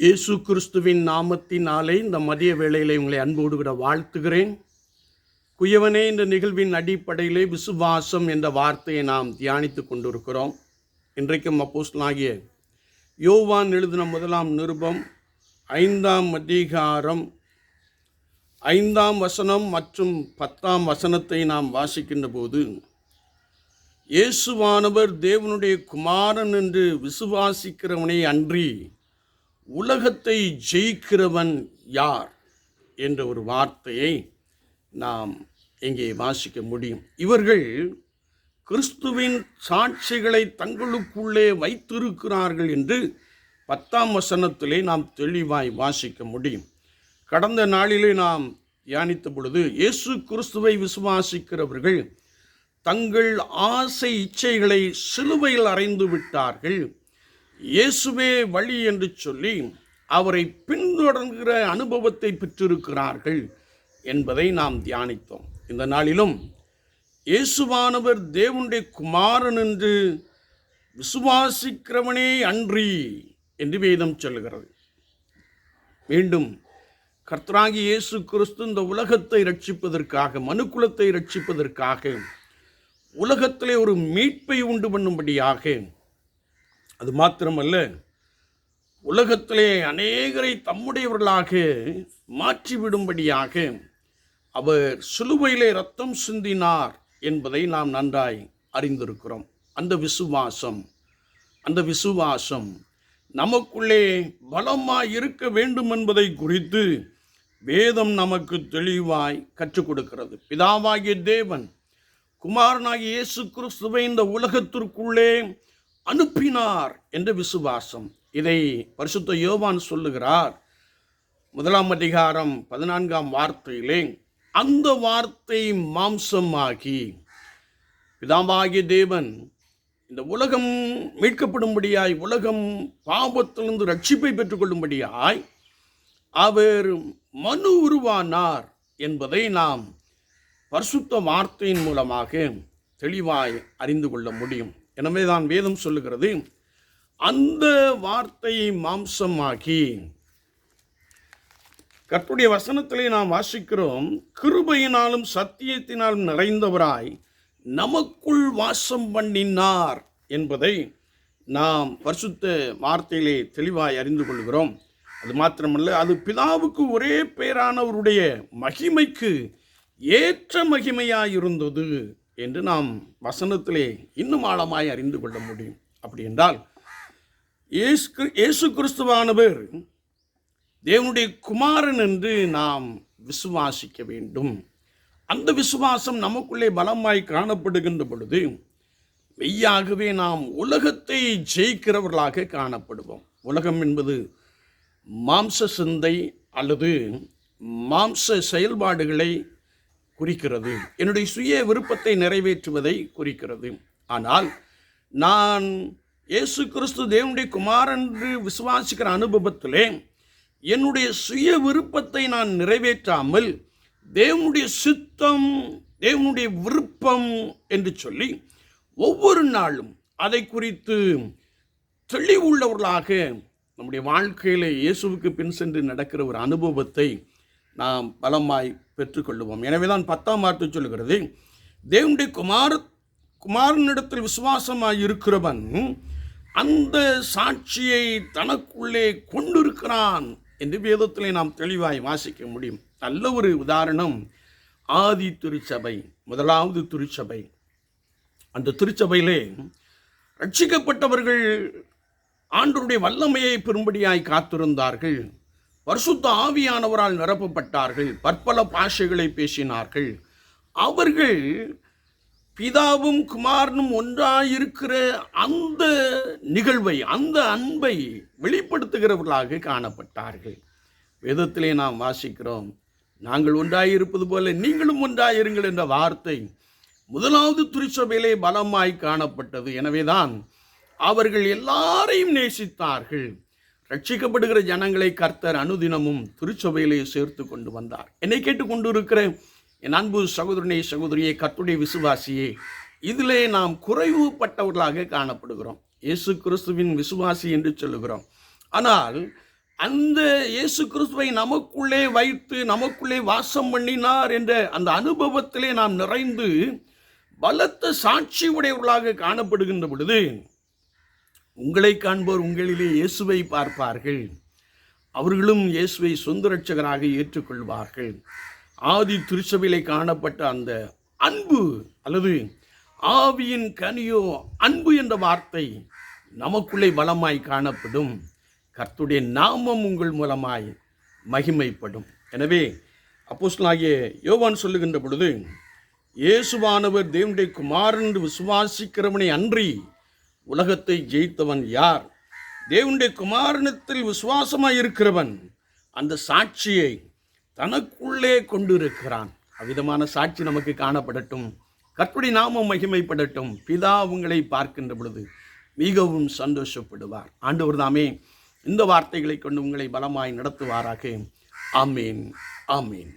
இயேசு கிறிஸ்துவின் நாமத்தினாலே இந்த மதிய வேளையில் உங்களை அன்போடு கூட வாழ்த்துகிறேன். குயவனே இந்த நிகழ்வின் அடிப்படையிலே விசுவாசம் என்ற வார்த்தையை நாம் தியானித்துக் கொண்டிருக்கிறோம். இன்றைக்கும் அப்போஸ்தலனாகிய யோவான் எழுதின முதலாம் நிருபம் ஐந்தாம் அதிகாரம் ஐந்தாம் வசனம் மற்றும் பத்தாம் வசனத்தை நாம் வாசிக்கின்ற போது இயேசுவானவர் தேவனுடைய குமாரன் என்று விசுவாசிக்கிறவனை அன்றி உலகத்தை ஜெயிக்கிறவன் யார் என்ற ஒரு வார்த்தையை நாம் இங்கே வாசிக்க முடியும். இவர்கள் கிறிஸ்துவின் சாட்சிகளை தங்களுக்குள்ளே வைத்திருக்கிறார்கள் என்று பத்தாம் வசனத்திலே நாம் தெளிவாய் வாசிக்க முடியும். கடந்த நாளிலே நாம் தியானித்த பொழுது இயேசு கிறிஸ்துவை விசுவாசிக்கிறவர்கள் தங்கள் ஆசை இச்சைகளை சிலுவையில் அறைந்து விட்டார்கள். இயேசுவே வழி என்று சொல்லி அவரை பின்தொடர்கிற அனுபவத்தை பெற்றிருக்கிறார்கள் என்பதை நாம் தியானித்தோம். இந்த நாளிலும் இயேசுவானவர் தேவனுடைய குமாரன் என்று விசுவாசிக்கிறவனே அன்றி என்று வேதம் சொல்லுகிறது மீண்டும் கர்த்தராகி இயேசு கிறிஸ்து இந்த உலகத்தை ரட்சிப்பதற்காக மனுக்குலத்தை ரட்சிப்பதற்காக உலகத்திலே ஒரு மீட்பை உண்டு பண்ணும்படியாக அது மாத்திரமல்ல உலகத்திலே அநேகரை தம்முடையவர்களாக மாற்றிவிடும்படியாக அவர் சிலுவையிலே ரத்தம் சிந்தினார் என்பதை நாம் நன்றாய் அறிந்திருக்கிறோம். அந்த விசுவாசம் அந்த விசுவாசம் நமக்குள்ளே பலமாக இருக்க வேண்டும் என்பதை குறித்து வேதம் நமக்கு தெளிவாய் கற்றுக் கொடுக்கிறது. பிதாவாகிய தேவன் குமாரனாகிய இயேசு கிறிஸ்துவை இந்த உலகத்திற்குள்ளே அனுப்பினார் என்ற விசுவாசம். இதை பரிசுத்த யோவான் சொல்லுகிறார். முதலாம் அதிகாரம் பதினான்காம் வார்த்தையிலே அந்த வார்த்தை மாம்சமாகி பிதாவாகிய தேவன் இந்த உலகம் மீட்கப்படும்படியாய் உலகம் பாபத்திலிருந்து ரட்சிப்பை பெற்றுக்கொள்ளும்படியாய் அவர் மனு உருவானார் என்பதை நாம் பரிசுத்த வார்த்தையின் மூலமாக தெளிவாய் அறிந்து கொள்ள முடியும். எனவே தான் வேதம் சொல்லுகிறது. அந்த வார்த்தையை மாம்சமாக்கி கர்த்துடைய வசனத்திலே நாம் வாசிக்கிறோம் கிருபையினாலும் சத்தியத்தினாலும் நிறைந்தவராய் நமக்குள் வாசம் பண்ணினார் என்பதை நாம் பரிசுத்த வார்த்தையிலே தெளிவாய் அறிந்து கொள்கிறோம். அது மாத்திரமல்ல அது பிதாவுக்கு ஒரே பேரானவருடைய மகிமைக்கு ஏற்ற மகிமையாயிருந்தது என்று நாம் வசனத்திலே இன்னும் ஆழமாய் அறிந்து கொள்ள முடியும். அப்படி என்றால் இயேசு இயேசு கிறிஸ்துவானவர் தேவனுடைய குமாரன் என்று நாம் விசுவாசிக்க வேண்டும். அந்த விசுவாசம் நமக்குள்ளே பலமாய் காணப்படுகின்ற பொழுது மெய்யாகவே நாம் உலகத்தை ஜெயிக்கிறவர்களாக காணப்படுவோம். உலகம் என்பது மாம்ச சிந்தை அல்லது மாம்ச செயல்பாடுகளை குறிக்கிறது. என்னுடைய சுய விருப்பத்தை நிறைவேற்றுவதை குறிக்கிறது. ஆனால் நான் இயேசு கிறிஸ்து தேவனுடைய குமாரன் என்று விசுவாசிக்கிற அனுபவத்திலே என்னுடைய சுய விருப்பத்தை நான் நிறைவேற்றாமல் தேவனுடைய சித்தம் தேவனுடைய விருப்பம் என்று சொல்லி ஒவ்வொரு நாளும் அதை குறித்து தெளிவுள்ளவர்களாக நம்முடைய வாழ்க்கையில் இயேசுவுக்கு பின் சென்று நடக்கிற ஒரு அனுபவத்தை நாம் பலமாய் பெற்றுக்கொள்ளுவோம். எனவே தான் பத்தாம் வார்த்தை சொல்லுகிறது தேவனுடைய குமார குமாரனிடத்தில் விசுவாசமாய் இருக்கிறவன் அந்த சாட்சியை தனக்குள்ளே கொண்டிருக்கிறான் என்று வேதத்திலே நாம் தெளிவாய் வாசிக்க முடியும். நல்ல ஒரு உதாரணம் ஆதி திருச்சபை முதலாவது திருச்சபை. அந்த திருச்சபையிலே ரட்சிக்கப்பட்டவர்கள் ஆண்டருடைய வல்லமையை பெறும்படியாய் காத்திருந்தார்கள். பரிசுத்த ஆவியானவரால் நிரப்பப்பட்டார்கள். பற்பல பாஷைகளை பேசினார்கள். அவர்கள் பிதாவும் குமாரனும் ஒன்றாயிருக்கிற அந்த நிகழ்வை அந்த அன்பை வெளிப்படுத்துகிறவர்களாக காணப்பட்டார்கள். வேதத்திலே நாம் வாசிக்கிறோம் நாங்கள் ஒன்றாயிருப்பது போல நீங்களும் ஒன்றாயிருங்கள் என்ற வார்த்தை முதலாவது திருச்சபையிலே பலமாய் காணப்பட்டது. எனவேதான் அவர்கள் எல்லாரையும் நேசித்தார்கள். ரட்சிக்கப்படுகிற ஜனங்களை கர்த்தர் அனுதினமும் திருச்சபையிலே சேர்த்து கொண்டு வந்தார். என்னை கேட்டுக்கொண்டு இருக்கிற என் அன்பு சகோதரனே சகோதரியே கர்த்துடைய விசுவாசியே இதிலே நாம் குறைவுபட்டவர்களாக காணப்படுகிறோம். இயேசு கிறிஸ்துவின் விசுவாசி என்று சொல்லுகிறோம். ஆனால் அந்த இயேசு கிறிஸ்துவை நமக்குள்ளே வைத்து நமக்குள்ளே வாசம் பண்ணினார் என்ற அந்த அனுபவத்திலே நாம் நிறைந்து பலத்த சாட்சி உடையவர்களாக காணப்படுகின்ற பொழுது உங்களை காண்போர் உங்களிலே இயேசுவை பார்ப்பார்கள். அவர்களும் இயேசுவை சொந்த ரட்சகராக ஏற்றுக்கொள்வார்கள். ஆதி திருச்சபையிலே காணப்பட்ட அந்த அன்பு அல்லது ஆவியின் கனியோ அன்பு என்ற வார்த்தை நமக்குள்ளே பலமாய் காணப்படும். கர்த்துடைய நாமம் உங்கள் மூலமாய் மகிமைப்படும். எனவே அப்போஸ்லாகிய யோவான் சொல்லுகின்ற பொழுது இயேசுவானவர் தேவனுடைய குமாரன் என்று விசுவாசிக்கிறவனை அன்றி உலகத்தை ஜெயித்தவன் யார்? தேவனுடைய குமாரனத்தில் விசுவாசமாய் இருக்கிறவன் அந்த சாட்சியை தனக்குள்ளே கொண்டிருக்கிறான். அவ்விதமான சாட்சி நமக்கு காணப்படட்டும். கற்படி நாமம் மகிமைப்படட்டும். பிதா உங்களை பார்க்கின்ற பொழுது மிகவும் சந்தோஷப்படுவார். ஆண்டவர் தாமே இந்த வார்த்தைகளை கொண்டு உங்களை பலமாய் நடத்துவாராக. ஆமீன் ஆமீன்.